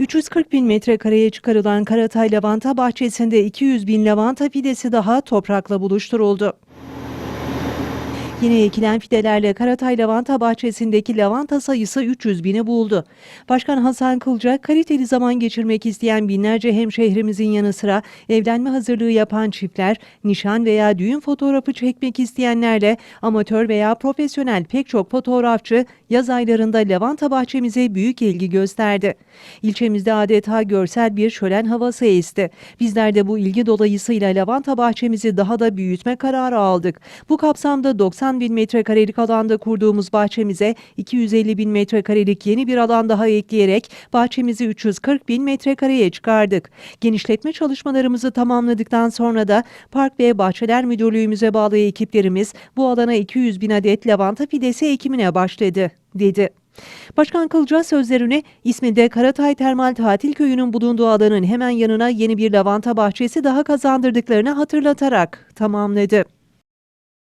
340 bin metrekareye çıkarılan Karatay Lavanta Bahçesi'nde 200 bin lavanta fidesi daha toprakla buluşturuldu. Yeni ekilen fidelerle Karatay Lavanta Bahçesi'ndeki lavanta sayısı 300 bini buldu. Başkan Hasan Kılca, kaliteli zaman geçirmek isteyen binlerce hemşehrimizin yanı sıra evlenme hazırlığı yapan çiftler, nişan veya düğün fotoğrafı çekmek isteyenlerle amatör veya profesyonel pek çok fotoğrafçı yaz aylarında lavanta bahçemize büyük ilgi gösterdi. İlçemizde adeta görsel bir şölen havası esti. Bizler de bu ilgi dolayısıyla lavanta bahçemizi daha da büyütme kararı aldık. Bu kapsamda 90 bin metrekarelik alanda kurduğumuz bahçemize 250 bin metrekarelik yeni bir alan daha ekleyerek bahçemizi 340 bin metrekareye çıkardık. Genişletme çalışmalarımızı tamamladıktan sonra da Park ve Bahçeler Müdürlüğümüze bağlı ekiplerimiz bu alana 200 bin adet lavanta fidesi ekimine başladı, dedi. Başkan Kılca sözlerini İsmi'de Karatay Termal Tatil Köyü'nün bulunduğu alanın hemen yanına yeni bir lavanta bahçesi daha kazandırdıklarını hatırlatarak tamamladı.